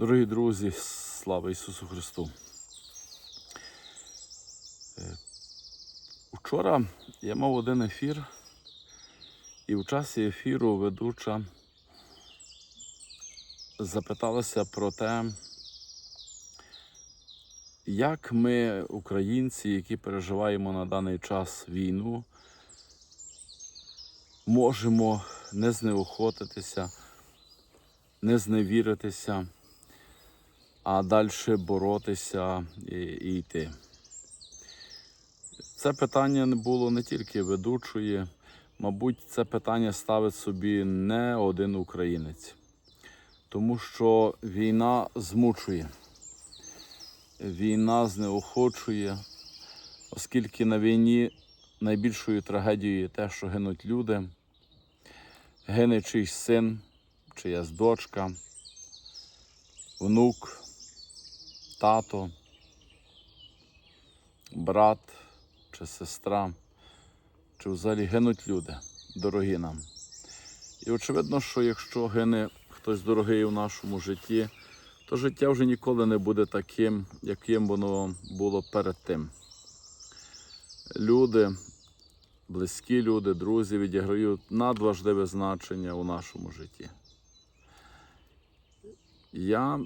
Дорогі друзі, слава Ісусу Христу. Е, Вчора я мав один ефір, і в часі ефіру ведуча запиталася про те, як ми, українці, які переживаємо на даний час війну, можемо не знеохотитися, не зневіритися, а далі боротися і, йти. Це питання не було не тільки ведучої, мабуть, це питання ставить собі не один українець, тому що війна змучує, війна знеохочує, оскільки на війні найбільшою трагедією є те, що гинуть люди, гине чийсь син, чиясь дочка, внук, тато, брат чи сестра, чи взагалі гинуть люди, дорогі нам. І очевидно, що якщо гине хтось дорогий у нашому житті, то життя вже ніколи не буде таким, яким воно було перед тим. Люди, близькі люди, друзі відіграють надважливе значення у нашому житті. Я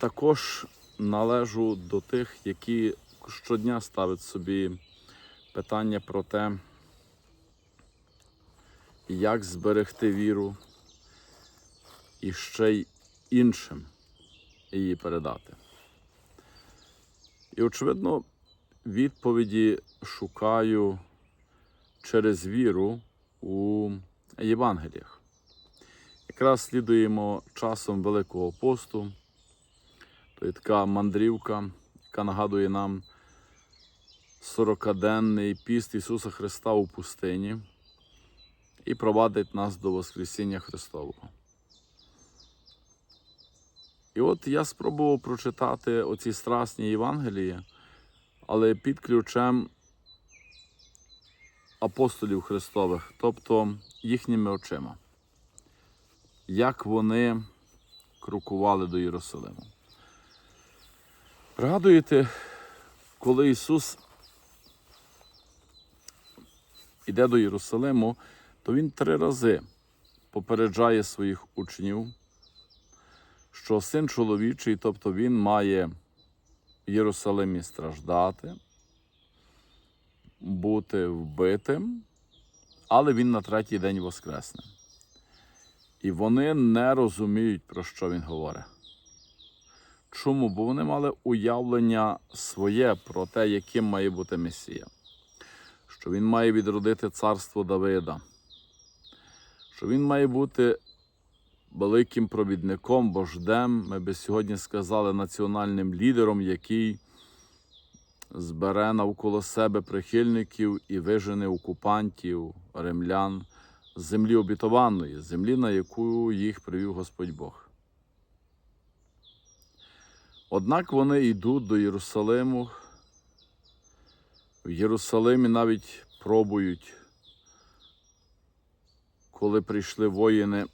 також належу до тих, які щодня ставить собі питання про те, як зберегти віру і ще й іншим її передати. І, очевидно, відповіді шукаю через віру у Євангеліях. Якраз слідуємо часом Великого посту, така мандрівка, яка нагадує нам 40-денний піст Ісуса Христа у пустині і провадить нас до Воскресіння Христового. І от я спробував прочитати оці страсні Євангелії, але під ключем апостолів Христових, тобто їхніми очима, як вони крокували до Єрусалиму. Пригадуєте, коли Ісус іде до Єрусалиму, то Він три рази попереджає своїх учнів, що син чоловічий, тобто Він має в Єрусалимі страждати, бути вбитим, але Він на третій день воскресне. І вони не розуміють, про що він говорить. Чому? Бо вони мали уявлення своє про те, яким має бути Месія, що він має відродити царство Давида, що він має бути великим провідником, вождем, ми би сьогодні сказали, національним лідером, який збере навколо себе прихильників і вижене окупантів, римлян землі обітованої, землі, на яку їх привів Господь Бог. Однак вони йдуть до Єрусалиму. В Єрусалимі навіть пробують, коли прийшли воїни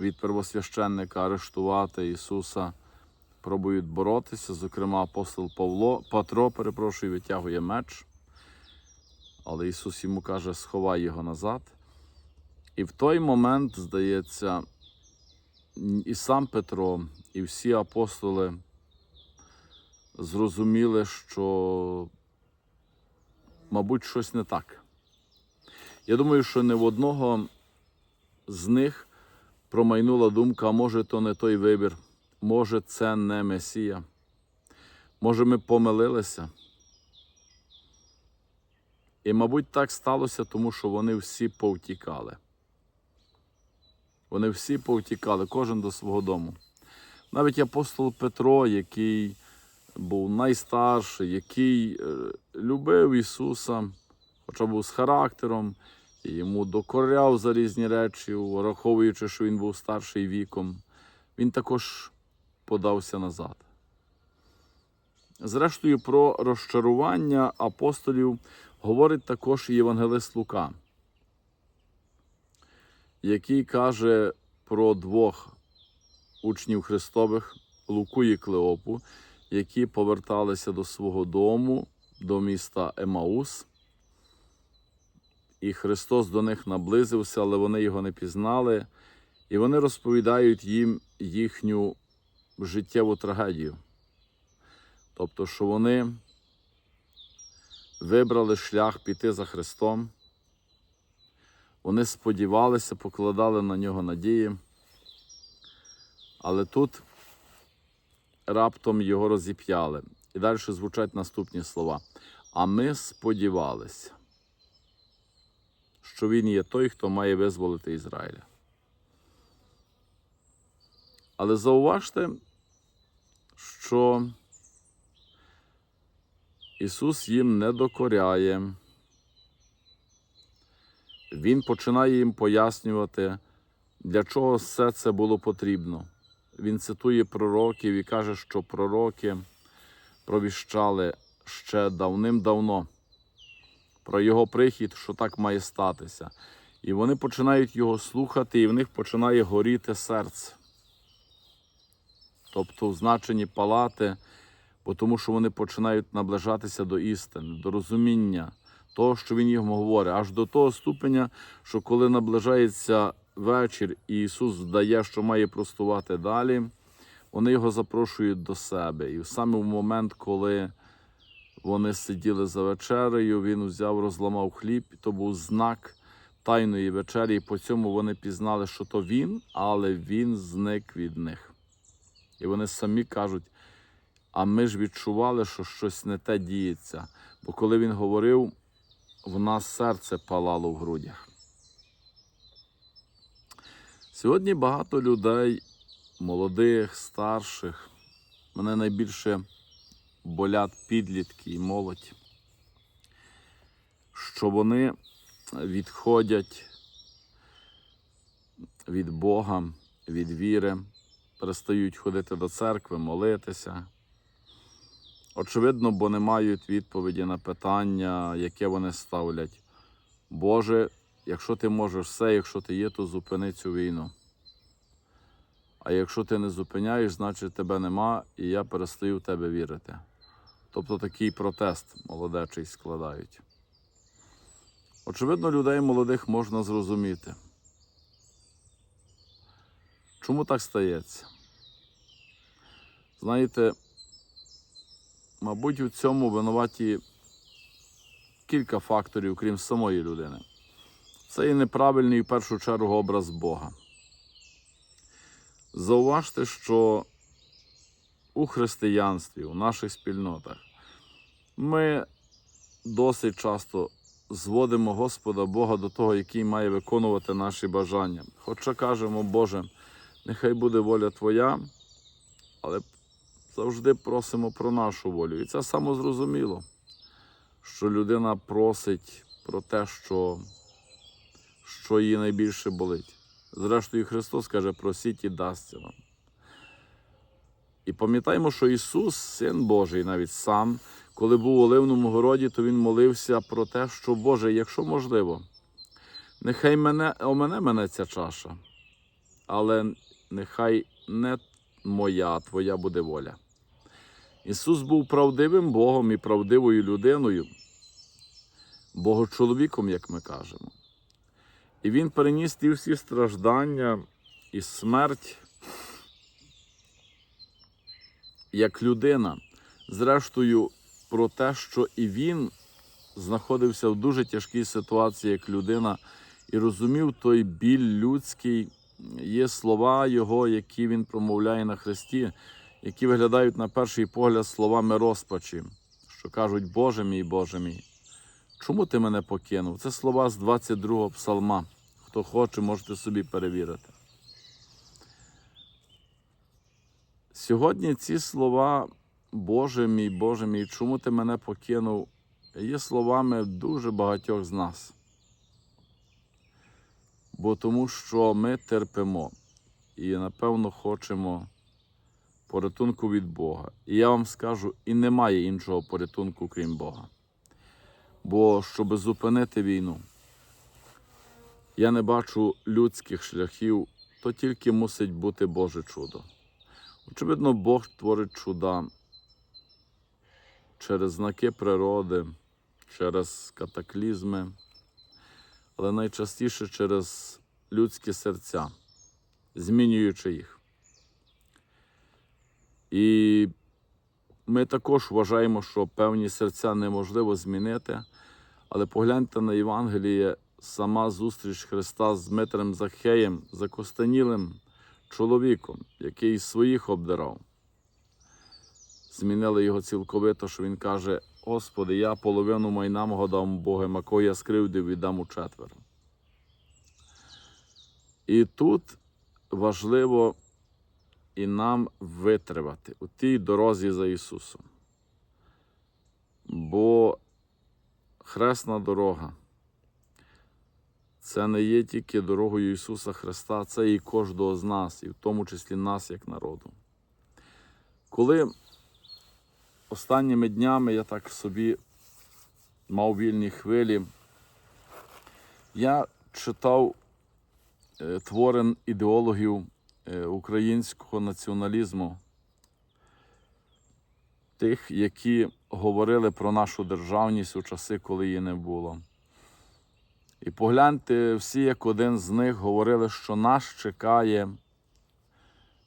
від первосвященника арештувати Ісуса, пробують боротися. Зокрема, апостол Павло, Петро, перепрошую, витягує меч. Але Ісус йому каже, сховай його назад. І в той момент, здається, і сам Петро, і всі апостоли зрозуміли, що, мабуть, щось не так. Я думаю, що не в одного з них промайнула думка, а може, то не той вибір, може, це не Месія. Може, ми помилилися. І, мабуть, так сталося, тому що вони всі повтікали. Вони всі повтікали, кожен до свого дому. Навіть апостол Петро, який був найстарший, який е, любив Ісуса, хоча був з характером, і йому докоряв за різні речі, враховуючи, що він був старший віком, він також подався назад. Зрештою, про розчарування апостолів говорить також і Євангелист Лука, який каже про двох учнів Христових Луку і Клеопу, які поверталися до свого дому, до міста Емаус. І Христос до них наблизився, але вони його не пізнали, і вони розповідають їм їхню життєву трагедію. Тобто, що вони вибрали шлях піти за Христом, вони сподівалися, покладали на нього надії, але тут раптом його розіп'яли. І далі звучать наступні слова. А ми сподівалися, що він є той, хто має визволити Ізраїля. Але зауважте, що Ісус їм не докоряє. Він починає їм пояснювати, для чого все це було потрібно. Він цитує пророків і каже, що пророки провіщали ще давним-давно про його прихід, що так має статися. І вони починають його слухати, і в них починає горіти серце. Тобто в значенні палати, бо тому що вони починають наближатися до істини, до розуміння того, що він їм говорить, аж до того ступеня, що коли наближається вечір, і Ісус дає, що має простувати далі, вони його запрошують до себе. І саме в момент, коли вони сиділи за вечерею, він взяв, розламав хліб, і то був знак тайної вечері, і по цьому вони пізнали, що то він, але він зник від них. І вони самі кажуть, а ми ж відчували, що щось не те діється. Бо коли він говорив, в нас серце палало в грудях. Сьогодні багато людей, молодих, старших, мене найбільше болять підлітки і молодь, що вони відходять від Бога, від віри, перестають ходити до церкви, молитися. Очевидно, бо не мають відповіді на питання, яке вони ставлять. Боже, якщо ти можеш все, якщо ти є, то зупини цю війну. А якщо ти не зупиняєш, значить тебе нема, і я перестаю в тебе вірити. Тобто такий протест молодечий складають. Очевидно, людей молодих можна зрозуміти. Чому так стається? Знаєте, мабуть, у цьому винуваті кілька факторів, крім самої людини. Це і неправильний в першу чергу образ Бога. Зауважте, що у християнстві, у наших спільнотах, ми досить часто зводимо Господа Бога до того, який має виконувати наші бажання. Хоча кажемо, Боже, нехай буде воля Твоя, але завжди просимо про нашу волю. І це самозрозуміло, що людина просить про те, що, що їй найбільше болить. Зрештою, Христос каже, просіть і дасться вам. І пам'ятаємо, що Ісус, Син Божий, навіть сам, коли був у Оливному городі, то Він молився про те, що Боже, якщо можливо, нехай мене, омене мене ця чаша, але нехай не моя, а Твоя буде воля. Ісус був правдивим Богом і правдивою людиною, Богочоловіком, як ми кажемо. І Він переніс ті всі страждання і смерть як людина, зрештою, про те, що і він знаходився в дуже тяжкій ситуації як людина, і розумів той біль людський, є слова Його, які він промовляє на Христі, які виглядають на перший погляд словами розпачі, що кажуть, Боже мій, Боже мій, чому ти мене покинув? Це слова з 22-го псалма. Хто хоче, можете собі перевірити. Сьогодні ці слова, Боже мій, Боже мій, чому ти мене покинув, є словами дуже багатьох з нас. Бо тому що ми терпимо і, напевно, хочемо порятунку від Бога. І я вам скажу, і немає іншого порятунку, крім Бога. Бо щоб зупинити війну, я не бачу людських шляхів, то тільки мусить бути Боже чудо. Очевидно, Бог творить чуда через знаки природи, через катаклізми, але найчастіше через людські серця, змінюючи їх. І ми також вважаємо, що певні серця неможливо змінити, але погляньте на Євангеліє, сама зустріч Христа з Дмитрем Захеєм, закостанілим чоловіком, який своїх обдирав. Змінили його цілковито, що він каже: Господи, я половину майна мого дав Богом, а кого я скривдив, віддам у четверо. І тут важливо і нам витривати у тій дорозі за Ісусом. Бо хресна дорога це не є тільки дорогою Ісуса Христа, це і кожного з нас, і в тому числі нас, як народу. Коли останніми днями я так собі мав вільні хвилі, я читав е, твори ідеологів е, українського націоналізму, тих, які говорили про нашу державність у часи, коли її не було. І погляньте, всі як один з них говорили, що нас чекає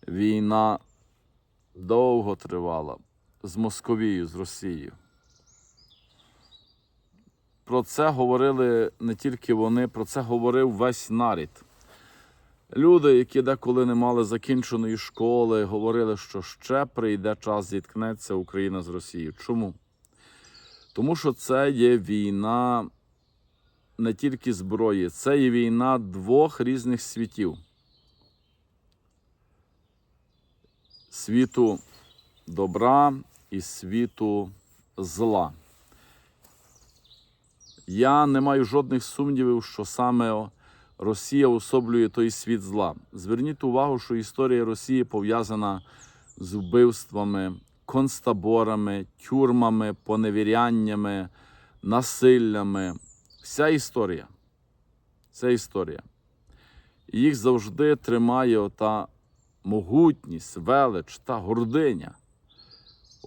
війна довго тривала з Московією, з Росією. Про це говорили не тільки вони, про це говорив весь нарід. Люди, які деколи не мали закінченої школи, говорили, що ще прийде час, зіткнеться Україна з Росією. Чому? Тому що це є війна не тільки зброї, це є війна двох різних світів. Світу добра і світу зла. Я не маю жодних сумнівів, що саме Росія особлює той світ зла. Зверніть увагу, що історія Росії пов'язана з вбивствами, концтаборами, тюрмами, поневіряннями, насиллями. Вся історія. Вся історія. І їх завжди тримає ота могутність, велич та гординя.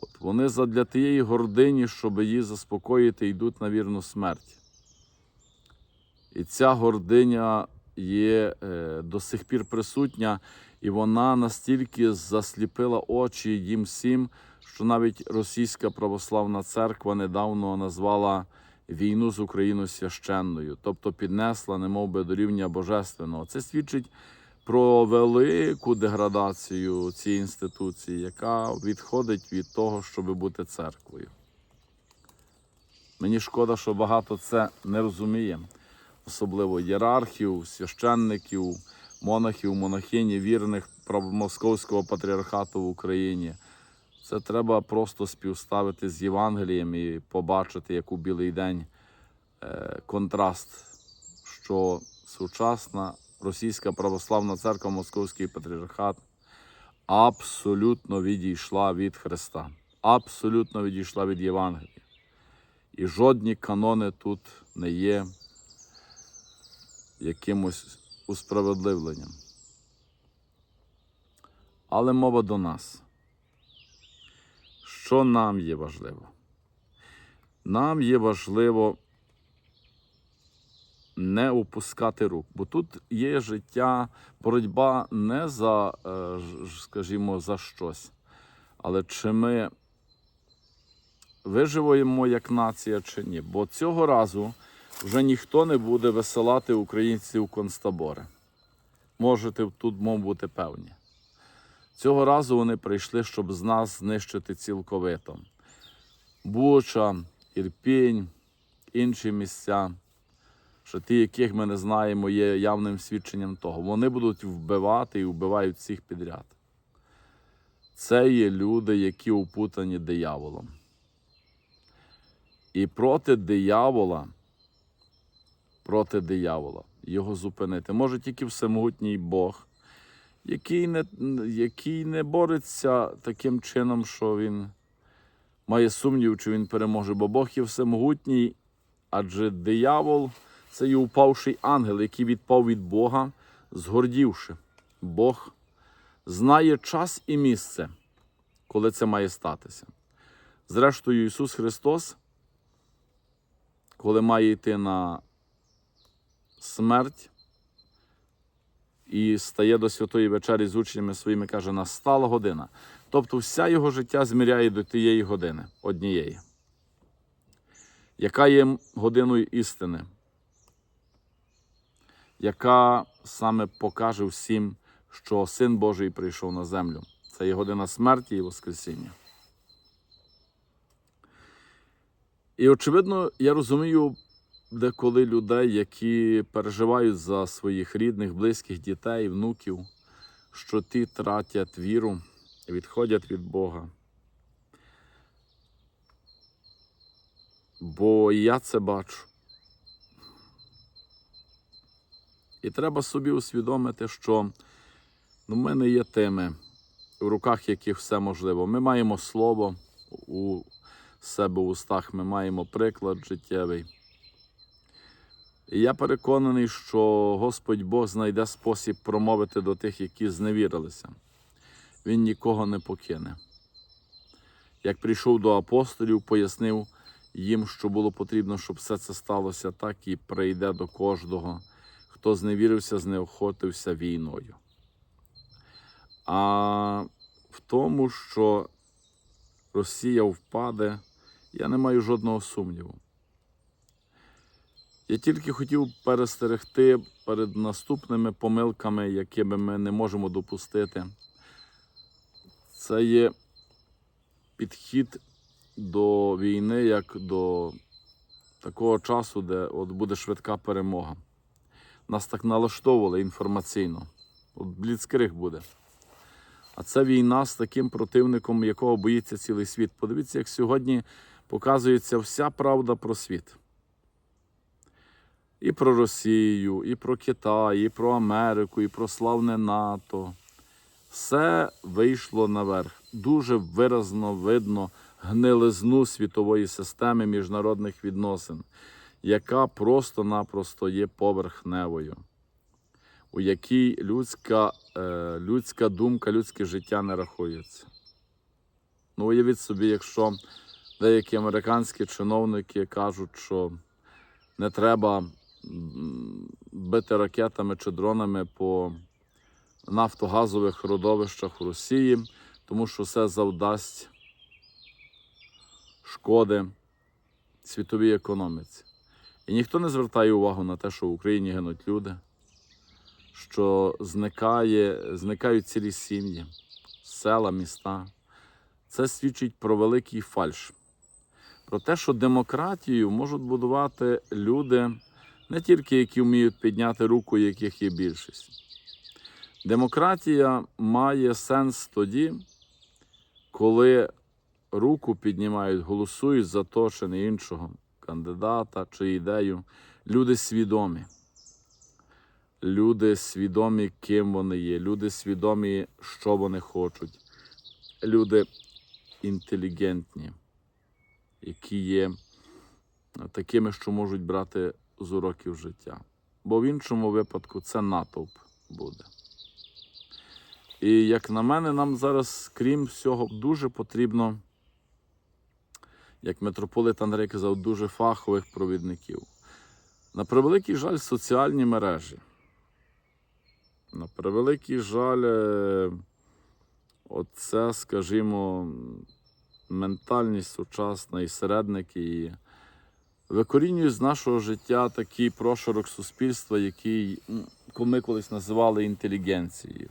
От вони задля тієї гордині, щоб її заспокоїти, йдуть на вірну смерть. І ця гординя є е, до сих пір присутня, і вона настільки засліпила очі їм всім, що навіть Російська православна церква недавно назвала війну з Україною священною, тобто піднесла, немов би, до рівня божественного. Це свідчить про велику деградацію цієї інституції, яка відходить від того, щоб бути церквою. Мені шкода, що багато це не розуміє, особливо ієрархів, священників, монахів, монахині, вірних московського патріархату в Україні. Це треба просто співставити з Євангелієм і побачити, як у білий день е, контраст, що сучасна російська православна церква, Московський патріархат абсолютно відійшла від Христа, абсолютно відійшла від Євангелія. І жодні канони тут не є якимось усправедливленням. Але мова до нас. Що нам є важливо? Нам є важливо не опускати рук, бо тут є життя, боротьба не за, е, скажімо, за щось, але чи ми виживаємо як нація чи ні. Бо цього разу вже ніхто не буде висилати українців в концтабори. Можете тут мов бути певні. Цього разу вони прийшли, щоб з нас знищити цілковито. Буча, Ірпінь, інші місця, що ті, яких ми не знаємо, є явним свідченням того. Вони будуть вбивати і вбивають всіх підряд. Це є люди, які опутані дияволом. І проти диявола, проти диявола його зупинити може тільки всемогутній Бог, який не, який не бореться таким чином, що він має сумнів, чи він переможе, бо Бог є всемогутній, адже диявол це є упавший ангел, який відпав від Бога, згордівши. Бог знає час і місце, коли це має статися. Зрештою, Ісус Христос, коли має йти на смерть і стає до святої вечері з учнями своїми, каже, настала година. Тобто вся його життя зміряє до тієї години однієї. Яка є годиною істини? Яка саме покаже всім, що Син Божий прийшов на землю. Це є година смерті і Воскресіння. І очевидно, я розумію деколи людей, які переживають за своїх рідних, близьких дітей, внуків, що ті тратять віру, відходять від Бога. Бо я це бачу. І треба собі усвідомити, що ну, ми не є тими, в руках яких все можливо. Ми маємо слово у себе в устах, ми маємо приклад життєвий. Я переконаний, що Господь Бог знайде спосіб промовити до тих, які зневірилися. Він нікого не покине. Як прийшов до апостолів, пояснив їм, що було потрібно, щоб все це сталося, так і прийде до кожного, хто зневірився, знеохотився війною. А в тому, що Росія впаде, я не маю жодного сумніву. Я тільки хотів перестерегти перед наступними помилками, якими ми не можемо допустити. Це є підхід до війни як до такого часу, де от буде швидка перемога. Нас так налаштовували інформаційно. От бліцкриг буде. А це війна з таким противником, якого боїться цілий світ. Подивіться, як сьогодні показується вся правда про світ. І про Росію, і про Китай, і про Америку, і про славне НАТО. Все вийшло наверх. Дуже виразно видно гнилизну світової системи міжнародних відносин, яка просто-напросто є поверхневою, у якій людська, е, людська думка, людське життя не рахується. Ну, уявіть собі, якщо деякі американські чиновники кажуть, що не треба бити ракетами чи дронами по нафтогазових родовищах в Росії, тому що це завдасть шкоди світовій економіці. І ніхто не звертає увагу на те, що в Україні гинуть люди, що зникає, зникають цілі сім'ї, села, міста. Це свідчить про великий фальш. Про те, що демократію можуть будувати люди, не тільки які вміють підняти руку, яких є більшість. Демократія має сенс тоді, коли руку піднімають, голосують за то чи не іншого кандидата чи ідею. Люди свідомі. Люди свідомі, ким вони є, люди свідомі, що вони хочуть. Люди інтелігентні, які є такими, що можуть брати з уроків життя. Бо в іншому випадку це натовп буде. І як на мене, нам зараз, крім всього, дуже потрібно, як митрополит Андрей казав, дуже фахових провідників. На превеликий жаль, соціальні мережі. На превеликий жаль, е, оце, скажімо, ментальність сучасна і середники і викорінюють з нашого життя такий прошарок суспільства, який ми колись називали інтелігенцією.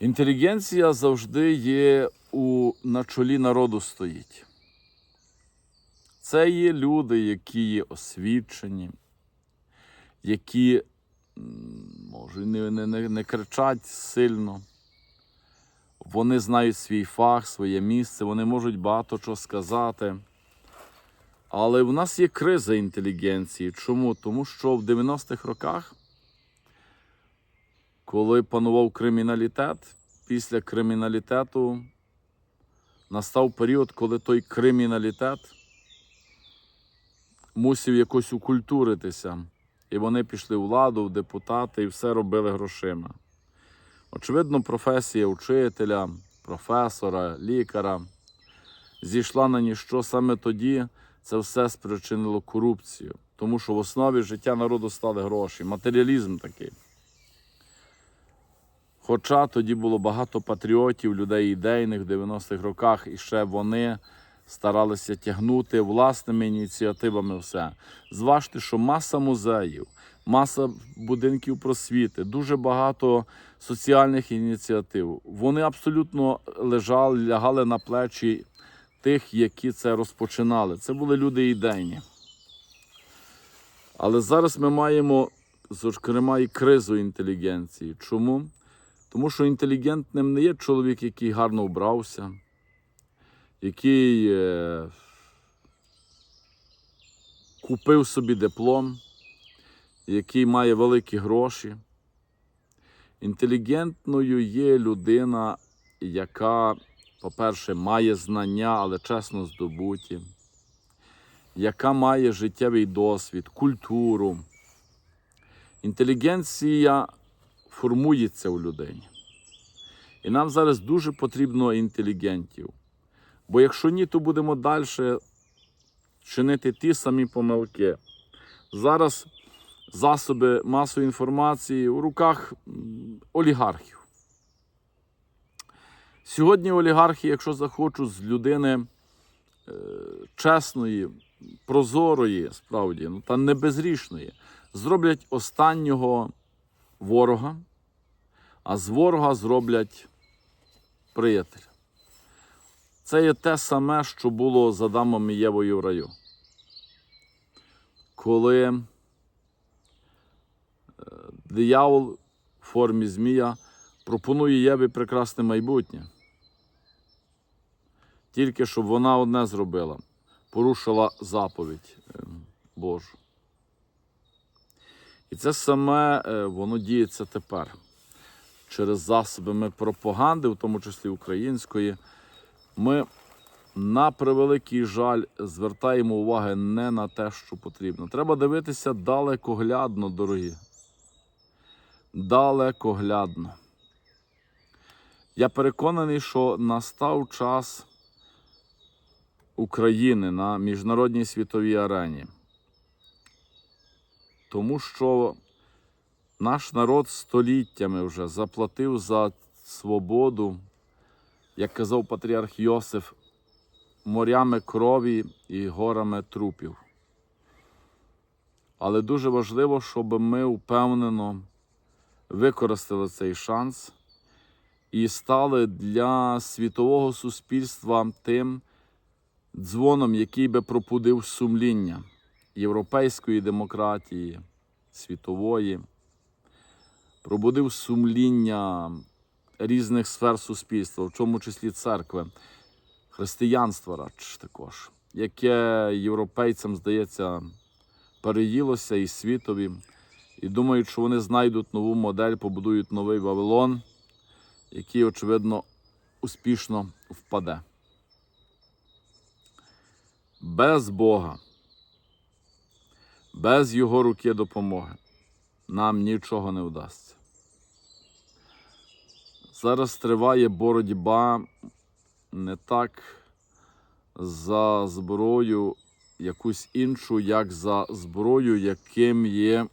Інтелігенція завжди є у, на чолі народу стоїть. Це є люди, які є освічені, які може не, не, не кричать сильно. Вони знають свій фах, своє місце, вони можуть багато чого сказати. Але в нас є криза інтелігенції. Чому? Тому що в 90-х роках, коли панував криміналітет, після криміналітету настав період, коли той криміналітет мусив якось укультуритися. І вони пішли в владу, в депутати і все робили грошима. Очевидно, професія учителя, професора, лікаря зійшла на ніщо саме тоді це все спричинило корупцію, тому що в основі життя народу стали гроші, матеріалізм такий. Хоча тоді було багато патріотів, людей ідейних в 90-х роках, і ще вони старалися тягнути власними ініціативами все. Зважте, що маса музеїв, маса будинків просвіти, дуже багато соціальних ініціатив. Вони абсолютно лежали, лягали на плечі тих, які це розпочинали. Це були люди ідейні. Але зараз ми маємо, зокрема, і кризу інтелігенції. Чому? Тому що інтелігентним не є чоловік, який гарно вбрався, який е, купив собі диплом, який має великі гроші. Інтелігентною є людина, яка, по-перше, має знання, але чесно здобуті, яка має життєвий досвід, культуру. Інтелігенція формується у людині. І нам зараз дуже потрібно інтелігентів. Бо якщо ні, то будемо далі чинити ті самі помилки. Зараз засоби масової інформації у руках олігархів. Сьогодні олігархи, якщо захочуть з людини е, чесної, прозорої, справді, ну, та не безрішної, зроблять останнього ворога, а з ворога зроблять приятеля. Це є те саме, що було з Адамом і Євою в раю. Коли е, диявол в формі Змія пропонує Єві прекрасне майбутнє. Тільки щоб вона одне зробила, порушила заповідь е, Божу. І це саме е, воно діється тепер. Через засобами пропаганди, в тому числі української, ми на превеликий жаль звертаємо уваги не на те, що потрібно. Треба дивитися далекоглядно, дорогі. Далекоглядно. Я переконаний, що настав час України на міжнародній світовій арені. Тому що наш народ століттями вже заплатив за свободу, як казав патріарх Йосиф, морями крові і горами трупів. Але дуже важливо, щоб ми впевнено використали цей шанс і стали для світового суспільства тим дзвоном, який би пропудив сумління європейської демократії, світової, пробудив сумління різних сфер суспільства, в чому числі церкви, християнства радше також, яке європейцям, здається, переїлося і світові, і думають, що вони знайдуть нову модель, побудують новий Вавилон, який, очевидно, успішно впаде. Без Бога без його руки допомоги нам нічого не вдасться. Зараз триває боротьба не так за зброю якусь іншу, як за зброю, яким є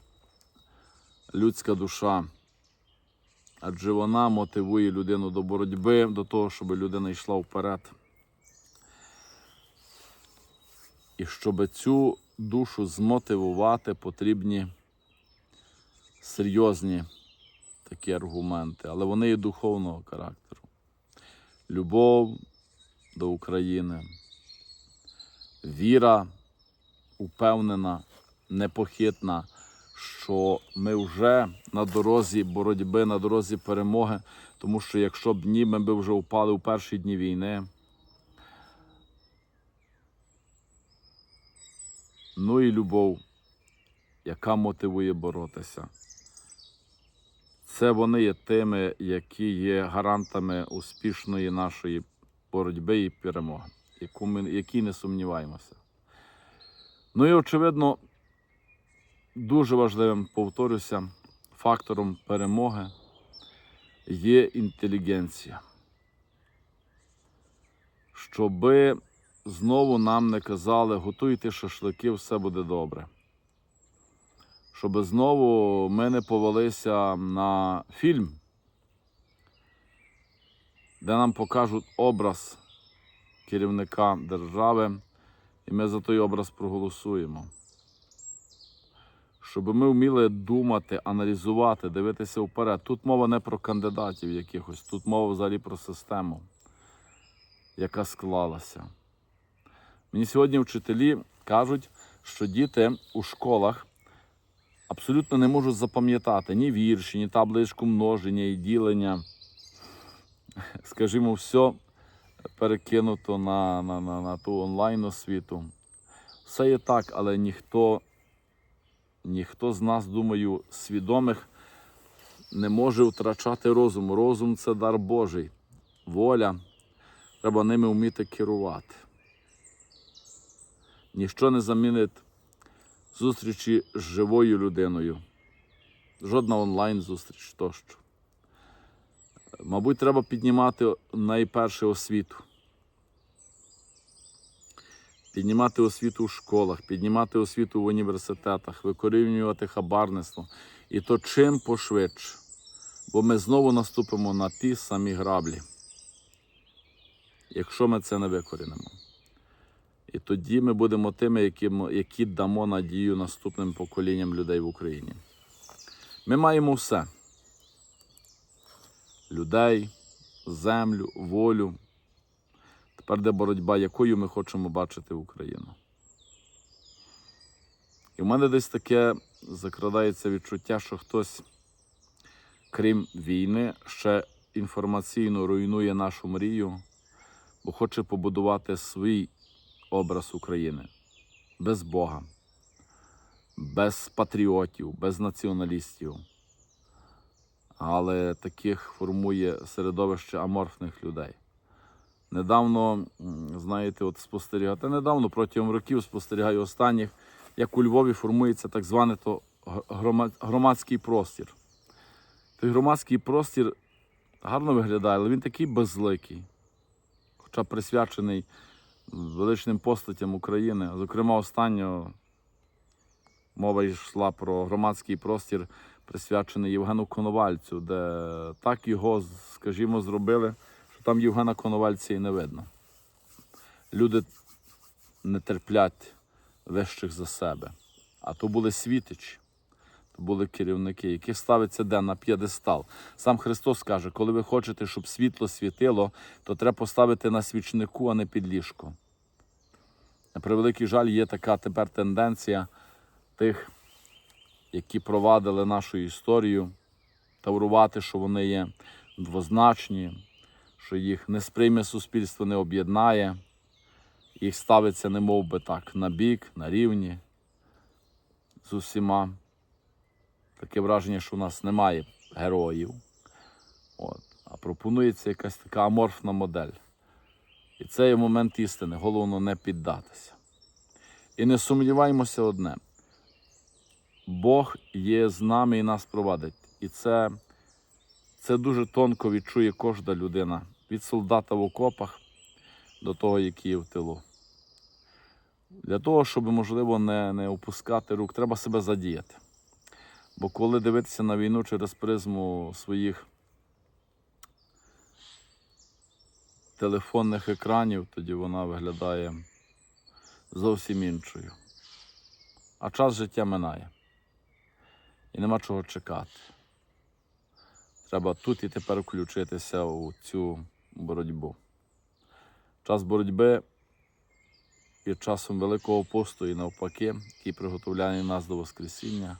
людська душа. Адже вона мотивує людину до боротьби, до того, щоб людина йшла вперед. І щоб цю душу змотивувати, потрібні серйозні такі аргументи, але вони є духовного характеру. Любов до України, віра упевнена, непохитна, що ми вже на дорозі боротьби, на дорозі перемоги, тому що якщо б ні, ми б вже впали у перші дні війни. Ну і любов, яка мотивує боротися. Це вони є тими, які є гарантами успішної нашої боротьби і перемоги, яку ми, які не сумніваємося. Ну і очевидно, дуже важливим, повторюся, фактором перемоги є інтелігенція. Щоби знову нам не казали, готуйте шашлики, все буде добре. Щоб знову ми не повелися на фільм, де нам покажуть образ керівника держави, і ми за той образ проголосуємо. Щоб ми вміли думати, аналізувати, дивитися вперед. Тут мова не про кандидатів якихось, тут мова взагалі про систему, яка склалася. Мені сьогодні вчителі кажуть, що діти у школах абсолютно не можуть запам'ятати ні вірші, ні табличку множення і ділення. Скажімо, все перекинуто на, на, на, на ту онлайн освіту. Все є так, але ніхто, ніхто з нас, думаю, свідомих не може втрачати розум. Розум це дар Божий, воля. Треба ними вміти керувати. Ніщо не замінить зустрічі з живою людиною. Жодна онлайн зустріч тощо. Мабуть, треба піднімати найперше освіту. Піднімати освіту в школах, піднімати освіту в університетах, викорінювати хабарництво. І то чим пошвидше. Бо ми знову наступимо на ті самі граблі, якщо ми це не викорінимо. І тоді ми будемо тими, які, які дамо надію наступним поколінням людей в Україні. Ми маємо все: людей, землю, волю. Тепер де боротьба, якою ми хочемо бачити Україну. І в мене десь таке закрадається відчуття, що хтось, крім війни, ще інформаційно руйнує нашу мрію, бо хоче побудувати свій образ України без Бога, без патріотів, без націоналістів. Але таких формує середовище аморфних людей. Недавно, знаєте, от спостерігаю, та недавно протягом років спостерігаю останніх, як у Львові формується так званий то громадський простір. Той громадський простір гарно виглядає, але він такий безликий, хоча присвячений величним постатям України. Зокрема, останнього мова йшла про громадський простір, присвячений Євгену Коновальцю, де так його, скажімо, зробили, що там Євгена Коновальця і не видно. Люди не терплять вищих за себе. А то були світичі, то були керівники, які ставляться де на п'єдестал. Сам Христос каже, коли ви хочете, щоб світло світило, то треба поставити на свічнику, а не під ліжко. На превеликий жаль, є така тепер тенденція тих, які провадили нашу історію, таврувати, що вони є двозначні, що їх не сприйме суспільство, не об'єднає, їх ставиться не мов би так на бік, на рівні з усіма. Таке враження, що у нас немає героїв. От. А пропонується якась така аморфна модель. І це є момент істини. Головно не піддатися. І не сумніваємося одне. Бог є з нами і нас провадить. І це, це дуже тонко відчує кожна людина. Від солдата в окопах до того, який є в тилу. Для того, щоб, можливо, не, не опускати рук, треба себе задіяти. Бо коли дивитися на війну через призму своїх телефонних екранів, тоді вона виглядає зовсім іншою. А час життя минає. І нема чого чекати. Треба тут і тепер включитися у цю боротьбу. Час боротьби є часом Великого посту і навпаки, який приготовляє нас до Воскресіння.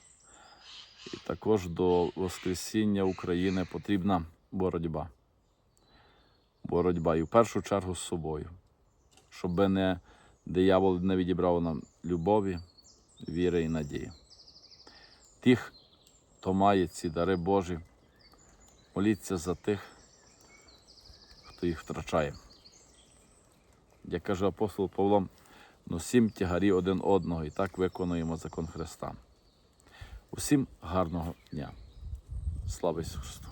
І також до Воскресіння України потрібна боротьба. Боротьба і в першу чергу з собою, щоб не диявол не відібрав нам любові, віри і надії. Тих, хто має ці дари Божі, моліться за тих, хто їх втрачає. Як каже апостол Павло, носім тягарі один одного і так виконуємо закон Христа. Усім гарного дня. Слава Ісусу!